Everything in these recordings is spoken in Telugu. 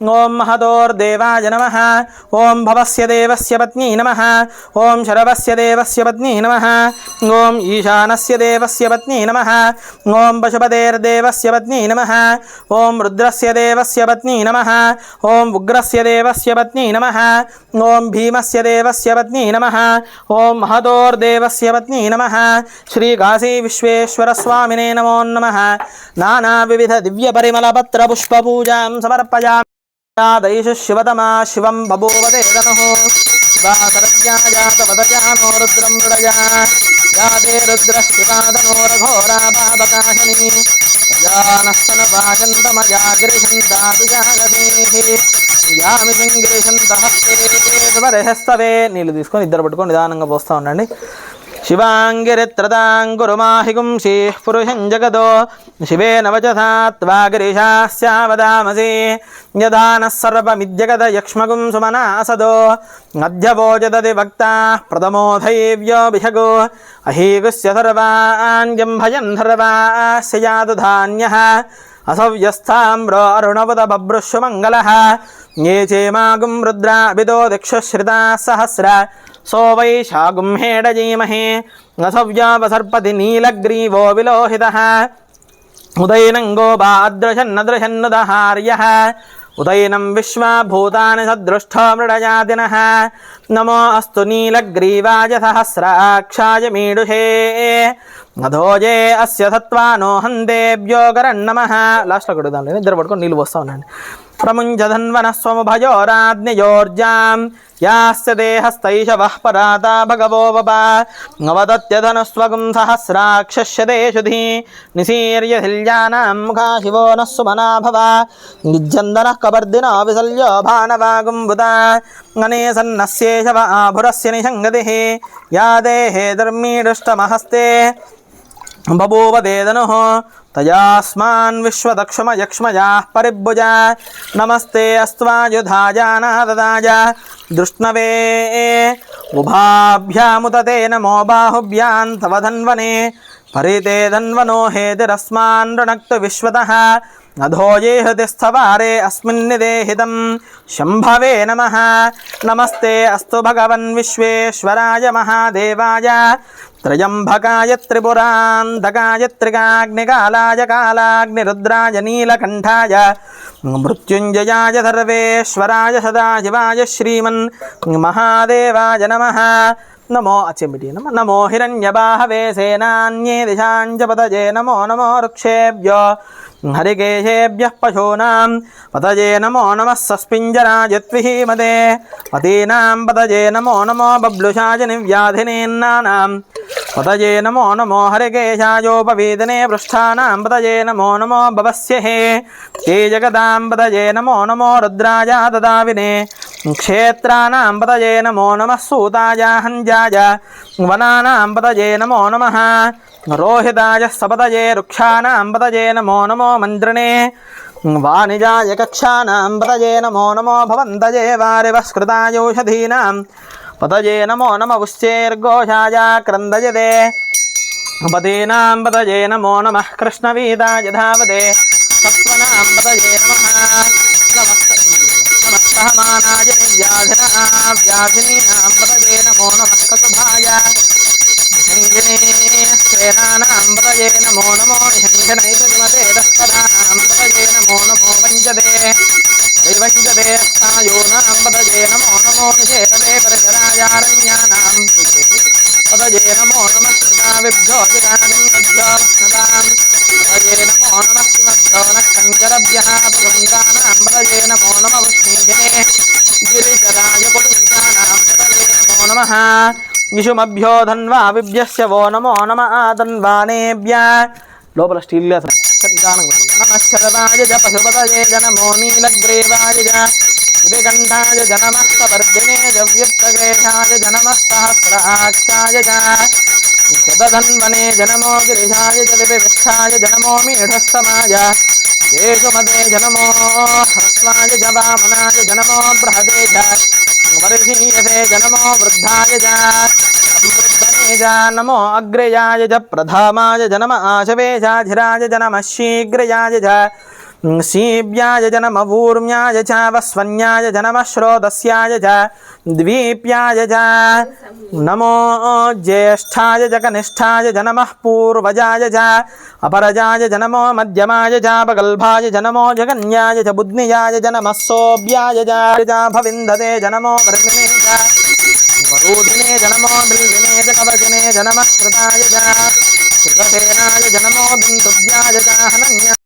ఓం మహదోర్దేవాయ నమ. ఓం భవస్య దేవస్య పత్ని నమ. ఓం శరవస్య దేవస్య పత్ని నమ. ఓం ఈశానస్య దేవస్య పత్ని నమ. ఓం పశుపతేర్దేవస్య పత్ని నమ. ఓం రుద్రస్య దేవస్య పత్ని నమ. ఓం ఉగ్రస్య దేవస్య పత్ని నమ. ఓం భీమస్య దేవస్య పత్ని నమ. ఓం మహదోర్దేవస్య పత్ని నమ. శ్రీ కాశీ విశ్వేశ్వర స్వామినే నమో నమ. నానా వివిధ దివ్య పరిమళ పత్ర పుష్ప పూజాం సమర్పయామి దైషు శివతమా శివం బభూవదేదనుః. శివాసరజ్ఞాజాతవదజానో రుద్రం మృడజా జాతే రుద్రశివాదనోరఘోరా పాపకాశని ప్రజానస్తన వాచంతమజాగ్రిషంతాభిజాగసీః యామి సింగ్రిషంతహస్తేవరహస్తవే నీళ్ళు తీసుకొని ఇద్దరు పట్టుకొని నిదానంగా పోస్తూ ఉండండి. शिवाङ्गिरित्रदाङ्गुरुमाहिगुंसीः पुरुषं जगदो शिवे नवचसा त्वा गिरीशास्यावदामसि यदा नः सर्वमिद्यगदयक्ष्मगुं सुमनासदो अध्यवोजदति भक्ताः प्रथमोधैव्यो विषगो अहीगुस्य सर्वान्यम्भयन् सर्वास्य यादुधान्यः असव्यस्थाम्रो अरुणवद बभ्रुषुमङ्गलः ये चेमागुं रुद्राभिदो दिक्षुश्रिताः सहस्र సో వై శాగుంహేడజీమహే నసవ్యావసర్పతి నీలగ్రీవో విలోహిత ఉదయనంగో బాద్రశన్నదృశన్నుదహార్య ఉదయనం విశ్వభూతాని సదృష్టో మృడజాతిన నమో అస్తు నీలగ్రీవాజ సహస్రాక్షాయ మీడుషే అధోజే అస్య సత్వానో హందేభ్యోగరన్నమ లాస్ట్లో కూడా దాంట్లో నిద్ర పడుకొని నీళ్ళు పోస్తా ఉన్నాను ప్రముంజధన్వన స్వముభయోరాజ్ఞయోర్జాం యాస్య దేహస్తైషవః పరాతా భగవో వపా నవదత్యధనుస్వగుం సహస్రాక్షస్యతే శుధి నిశీర్యధిల్యానాం ముఖా శివో నః సుమనా భవ నిజ్జందనః కబర్దిన విసల్యో భానవాగుం బుధా గణే సన్నస్యేషవ ఆభురస్య నిషంగతిः యా దేహే तयास्मान् विश्वदक्षमयक्ष्मयाः परिभुजा। नमस्ते अस्त्वायुधाजानाददाय दृष्णवे। उभाभ्यामुदते नमो बाहुभ्यां तव धन्वने। परिते धन्वनो हेतिरस्मान् रणक्तु विश्वतः। రుణక్తు విశ్వతः హృదిస్థవారే అస్మిన్నిదేహితం శంభవే నమ. నమస్తే అస్తు భగవన్ విశ్వేశ్వరాయ మహాదేవాయ. త్రయంభకాయ త్రిపురాంధకాయ త్రికాగ్నికాలాయ కాలాగ్నిరుద్రాయ నీలకంఠాయ. మృత్యుంజయాయ సర్వేశ్వరాయ సదాశివాయ శ్రీమన్ మహాదేవాయ నమ. నమో అచ్చమిటి నమ నమో హిరణ్యబాహవే సేనాన్యే దిశాంజపదజే నమో నమో వృక్షేభ్యో హరికేశేభ్యः పశూనాం పతజే నమో నమः సస్పింజరాజత్విహీమదే పతీనాం పతజే నమో నమో బబ్లుషాయ నివ్యాధినేన్నానాం పతజే నమో నమో హరికేశాయోపవేదనే పృష్ఠానాం పతజే నమో నమో భవస్య హే ते జగదాం పతజే నమో నమో రుద్రాయ దదావినే क्षेत्राणां पतये नमो नमः सूताय हञ्जाय वनानां पतये नमो नमः। रोहिताय सपतये वृक्षाणां पतये नमो नमो मन्त्रणे। वाणिजाय कक्षाणां पतये नमो नमो भवन्तये, वारिवस्कृतायौषधीनां पतये नमो नम उश्चेर्घोषाय क्रन्दयते। पतीनां नमो नमः कृष्णवीदाय धावते। सत्त्वनां नमः। నమస్తహమానాయ వ్యాధినా వ్యాధినీనాం పతజే నమో నమ కసుభాయ సేనానాం నమో నమో నిహంజనైతమతే తస్పదానాం పతయే నమో నమో వంజదే హరివంజదే నమో నమో పరిచరాయారణ్యానాం నమో నమో విషుమభ్యో ధన్వా విభ్యస్య వో నమో నమ ఆదన్వానేభ్య లోపల స్టీల్ గ్లాస్ నమశరవాయ పశుపతయే జనమో నీలగ్రీవాయ జ శ్రీకంఠాయ జనమస్తవర్జనే జవ్యుత్తగేషాయ జనమస్తహస్రాక్షాయ శతధన్వనే జనమో గిరిషాయ జ వివిక్షాయ జనమో మీఢస్తమాయ కేశుమదే జనమో హ్రస్వాయ జ వామనాయ జనమో బృహదే वर्षीयसे जनमो वृद्धाय च संवृद्धने च नमो अग्रयाय च प्रधामाय जनम आशवेशाधिराय जनमः शीघ्रयाय च सीव्याय जनम जनमवूर्म्याय च वस्वन्याय जनम श्रोदस्याय च द्वीप्याय च नमो ज्येष्ठाय जगनिष्ठाय जनमः पूर्वजाय च अपरजाय जनमो मध्यमाय च बगल्भाय जनमो जगन्याय च बुद्नियाय जनमः सोऽव्याय भविन्दते जनमो वर्मिणे च वरूधिने जनमो बिल्विने च कवचिने जनमः कृताय च कृतसेनाय जनमो बिन्दुव्याय च हनन्या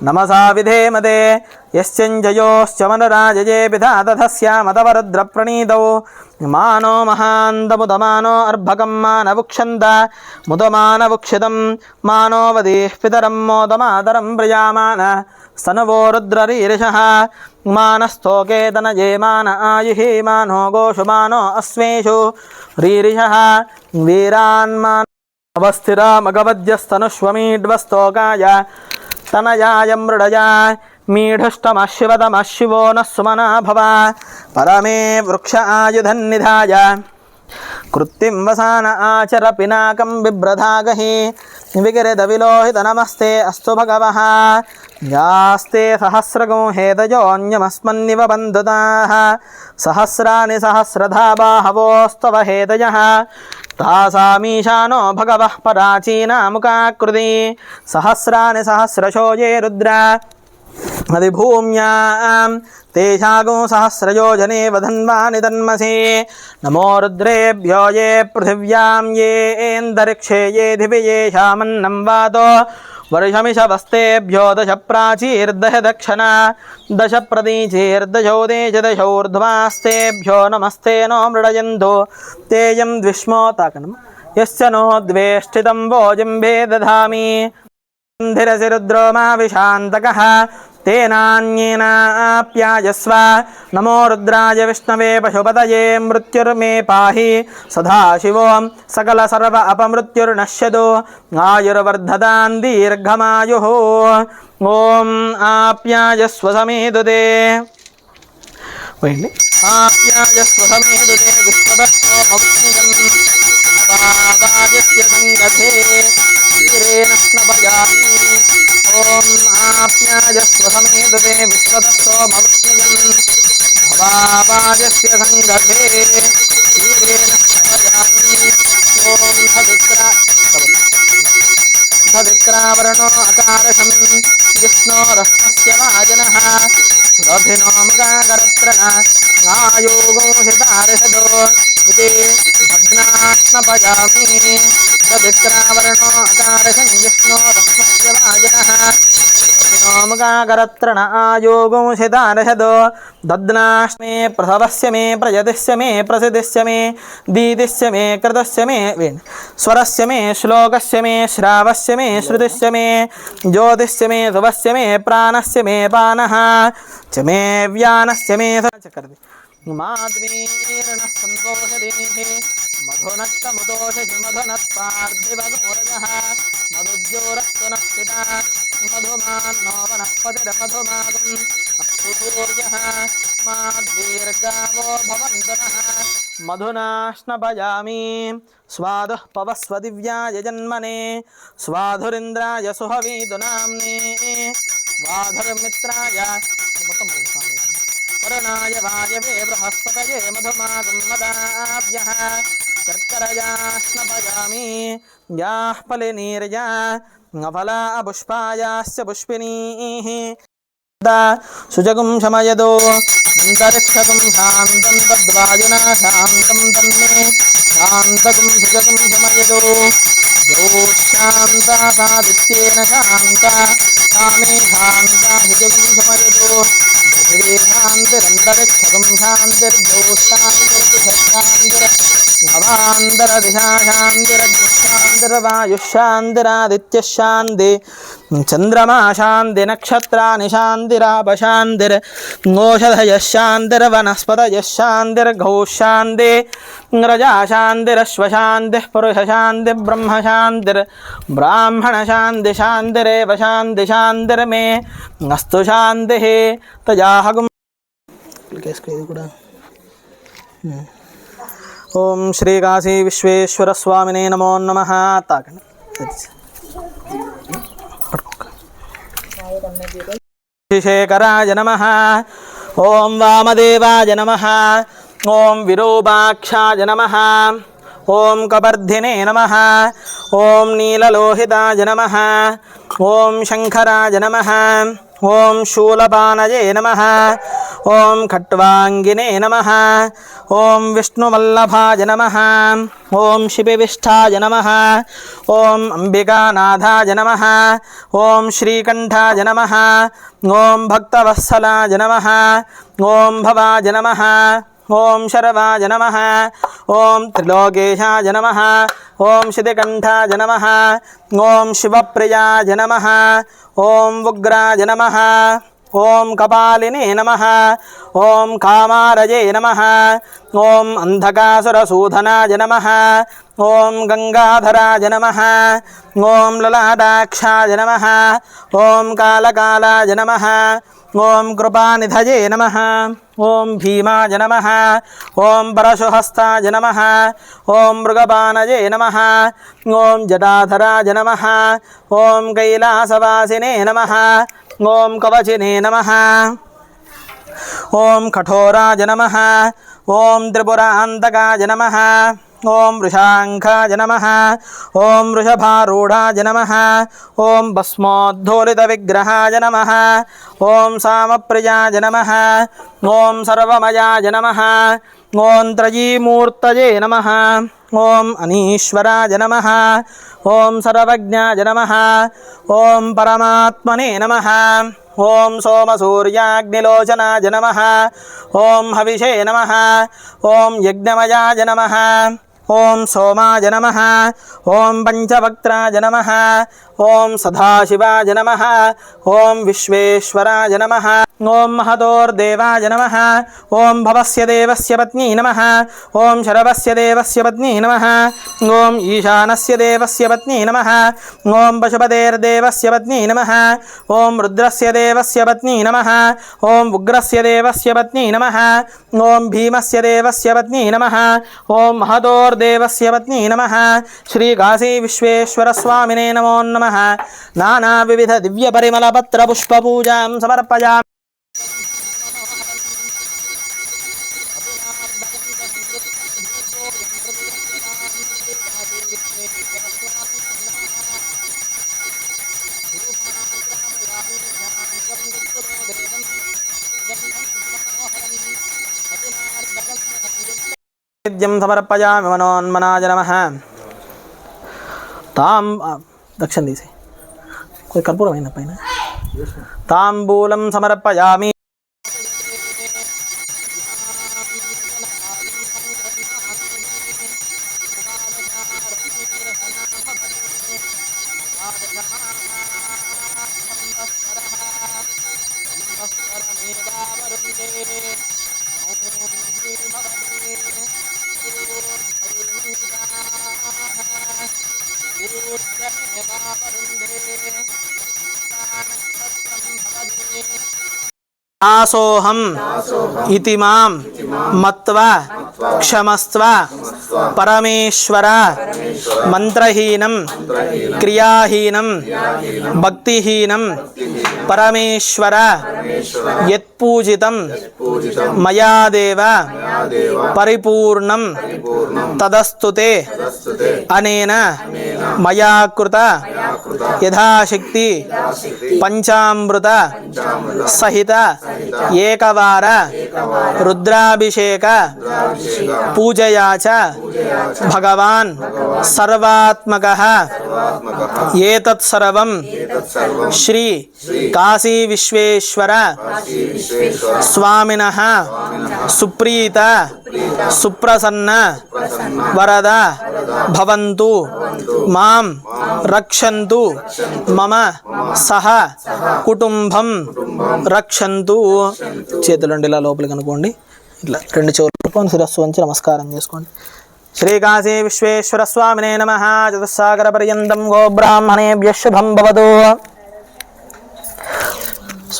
నమసా విధేమదే యశ్చంజయోశ్చమనరాజయే విధాదధస్యామదవరద్రప్రణీదౌ మానో మహాందముదమానో అర్భకం మానవుక్షంద ముదమానవుక్షిదం మానోవదీః పితరం మోదమాదరం ప్రయామాన స్తనవో రుద్రరీరిష మానస్తోకేతనయే మాన ఆయుహి మానో గోషు మానో అస్మేషు రీరిష వీరాన్మాన్ అవస్థిరామగవద్యస్తనుష్వమీడ్వస్తోకాయ తనయాయ మృడయా మీఢుష్టమశివతమశివో న సుమనా భవ పరమే వృక్ష ఆయుధన్నిధాయ కృత్తిం వసాన ఆచర పినాకం బిభ్రధాగహి వికిరిత విలోహిత నమస్తే అస్తు భగవ యాస్తే సహస్రగం హేతయోన్యమస్మన్నివ బంధుతా సహస్రాని సహస్రధా బాహవోస్తవ హేతయ తాసామీశానో భగవ పరాచీనాముకాకృతి సహస్రాని సహస్రశోయే రుద్ర पराचीनामुखाकृति सहस्राणि सहस्रशो ये रुद्रा अधिभूम्यां तेषागो सहस्रयोजने वधन्वानि तन्मसि नमो रुद्रेभ्यो ये पृथिव्यां येऽन्तरिक्षे ये दिवि येषामन्नं वातो वर्षमिषवस्तेभ्यो दश प्राचीर्दश दक्षिणा दश प्रतीचीर्दशो देश दशोर्ध्वास्तेभ्यो नमस्ते नो मृडयन्तो तेयं द्विष्मोताकनं यस्य नो द्वेष्टितं वोजिम्भे दधामि न्धिरसि रुद्रो मा विशान्तकः तेनान्येनाप्यायस्व नमो रुद्राय विष्णवे पशुपतये मृत्युर्मे पाहि सदाशिवो सकलसर्व अपमृत्युर्नश्यतु आयुर्वर्धतान् दीर्घमायुः ॐ आप्यायस्व समेदुते आप्यायस्व समेदुते विश्वदत्तो सङ्गधे भवाजस्य स्नभयामि विष्णो रक्ष्मस्यभाजनः ोमगाकरत्रण दद्नाश्मे प्रसवस्य मे, प्रजतिस्य मे, प्रसिद्धिस्य मे दीदिस्य मे, कृतस्य मे स्वरस्य मे, श्लोकस्य मे, श्रावस्य मे, श्रुतिस्य मे, ज्योतिस्य मे ध्रुवस्य मे, प्राणस्य मे, पानः च मे, व्यानस्य मे च कर्ति। माद्वीर्णः सन्तोषदेः मधुनक्तमुदोषिमधुनत्पार्दिवगोरजः मधुज्योरस्तुनस्थिता मधुमान्नो वनस्पतिरमधुमागम् अस्तुसूर्यः मा दीर्गावो भवन्तु नः मधुनाश्नभयामि स्वादुः पवस्वदिव्याय जन्मने स्वाधुरिन्द्राय सुहवीदुनाम्ने स्वाधुर्मित्राय वरुणाय वायवे बृहस्पतये मधुमागं मदाभ्यः వరుణాయ వాయవే బృహస్పతయే మధుమాగం మదాభ్యः శర్కరయాశ్నభయామి యాः ఫలినీర్యా ఫలా పుష్పాయాస్య పుష్పిణీः సుజగుం శమయదో అంతరిక్షగం శాంతం తద్వాయునా శాంతం తన్మే శాంతగుం సుజగుం శమయదో యో శాంతాదిత్యేన శాంత కామే శాంత సుజగుం శమయదో పృథివీ శాంతిరంతరిక్షగం శాంతిర్యో శాంతిర్శాంతిర్ నవాంతరదిశాశాంతిరగ్నిశాంతిరవాయుశాంతిరాదిత్యశాంతి చంద్రమా శాంతి నక్షత్రాని శాంతిరాపశాంతిర్ ఓషధయశాంతిర్వనస్పతయశాంతిర్ఘౌ శాంతి రజా శాంతిరశ్వశాంతి పురుషశాంతి బ్రహ్మశాంతిర్ బ్రాహ్మణ శాంతి శాంతిరేవ శాంతి శాంతిర్మే అస్తు శాంతి తజాహగుం ఇది కూడా ఓం శ్రీ కాశీ విశ్వేశ్వర స్వామినే నమో నమ తాకండి శేఖరాయ నమ ఓం వామదేవాయ నమ ఓం విరూపాక్షాయ నమ ఓం కబర్ధినే నమ ఓం నీలలోహితాయ నమ ఓం శంకరాయ నమ ओम शूलपानजे नमः। ओं खट्वांगिने नमः। ओं विष्णुवल्लभाय नमः। ॐ शिपिविष्ठाय नमः। ॐ अम्बिकानाथाय नमः। ॐ श्रीकण्ठाय नमः। ॐ भक्तवत्सलाय नमः। ॐ भवाय नमः। ओम शर्वाय नमः ॐ त्रिलोकेशाय नमः ॐ शितिकण्ठाय नमः ॐ शिवप्रियाय नम ॐ उग्राय नम ॐ कपालिने नम ॐ कामारजे नम ॐ अन्धकासुरसूधनाय नमः ॐ गङ्गाधराय नमः ॐ ललाटाक्षाय नमः ॐ कालकालाय नम ॐ कृपानिधये नम। ओं भीमाय नम। ओं परशुहस्ताय नम। ओं मृगपानजे नम। ओं जटाधराज नम। ओं कैलासवासीने नम। ओं कवचिने नम। ओं कठोराज नम। ओं त्रिपुरान्तकाय नम। ओम ऋषाखाज नम ओं वृषभारूढ़ाज नम ओं नमः ॐ नम ओं साम प्रियाज नम ओं सर्वयाज नम ओं त्रयीमूर्त नम ओं अनीश्वराज नम ओं सर्वज्ञाज नम ओं परमात्मने नम ओं सोम सूर्याग्निलोचनाज नम ओं हविषे नम ओं यज्ञमयाज नम ओम सोमाय नमः ॐ पञ्चवक्त्राय नमः ओम सदाशिवाय नम ओं विश्वराय नम ओं महतोर्देवाय नम ओं भवस्य देवस्य पत्नी नम ओं शरवस्य देवस्य पत्नी नम ओं ईशानस्य देवस्य पत्नी नम ओं पशुपतेर्देवस्य पत्नी नम ओं रुद्रस्य देवस्य पत्नी नम ओं उग्रस्य देवस्य पत्नी नम ओं भीमस्य देवस्य पत्नी नम ओं महतोर्देवस्य पत्नी नमः श्रीकाशीविश्वेश्वरस्वामिने नमो नमः नमः। पत्र पुष्प नैवेद्यं समर्पयामि मनोन्मनाय नमः। तां పత్ర దక్షిణ తీసి కొద్ది కర్పూరం అయిన పైన. తాంబూలం సమర్పయామి. దాసోహం ఇది మాం మత్వ క్షమస్వ పరమేశ్వర మంత్రహీనం క్రియాహీనం భక్తిహీనం परमेश्वर यूजित मया पिपूर्ण परिपूर्णं तदस्तु ते। अनेन मया कृत, यथाशक्ति, पञ्चामृत सहित एक रुद्राभिषेक, पूजया च भगवान सर्वात्मक। एतत्सर्वं श्री కాశీ విశ్వేశ్వర స్వామిన సుప్రీత సుప్రసన్న వరద భవంతు మాం రక్షంతు మమ సహ కుటుంబం రక్షంతు చేతులండి ఇలా లోపలికి అనుకోండి. ఇట్లా రెండు చెవులు పట్టుకొని శిరస్సు వంచి నమస్కారం చేసుకోండి. శ్రీకాశీ విశ్వేశ్వర స్వామినే నమ. చతుస్సాగర పర్యంతం గో బ్రాహ్మణేభ్య శుభం భవతు.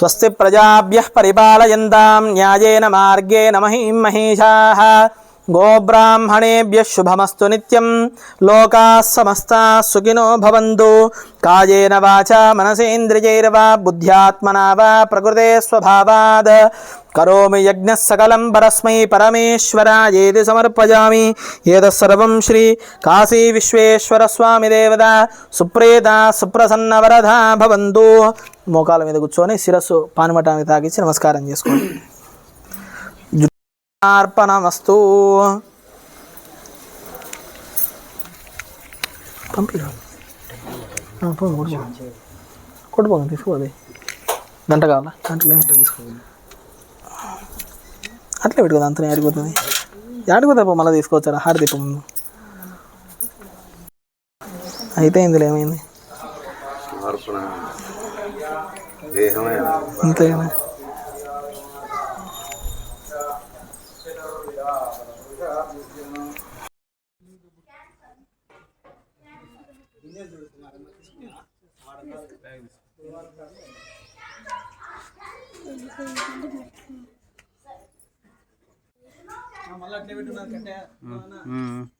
స్వస్తి ప్రజాభ్య పరిపాలయంతాం న్యాయేన మార్గేణ మహీం మహిషాः గోబ్రాహ్మణేభ్య శుభమస్తు నిత్యం లోకా సమస్తా సుఖినో భవంతు కాయేన వాచ మనసేంద్రియైర్వా బుద్ధ్యాత్మనా వా ప్రకృతే స్వభావాద్ కరోమి యజ్ఞ సకలం పరస్మై పరమేశ్వర ఏది సమర్పజామి ఏదసర్వం శ్రీ కాశీ విశ్వేశ్వర స్వామి దేవత సుప్రేత సుప్రసన్న వరద భవంతు. మోకాల మీద కూర్చొని శిరస్సు పానిమటానికి తాగించి నమస్కారం చేసుకోండి. అర్పణమస్తు పంపి కొట్టుకోండి తీసుకోవాలి గంట కావాలా? గంట లేదంటే తీసుకోవాలి అట్లే పెట్టుకోదు అంతనే ఆడిపోతుంది. ఆడిపోతే మళ్ళీ తీసుకోవచ్చారా దీపం ముందు. అయితే ఇందులో ఏమైంది? అంతేనా 嗯。嗯。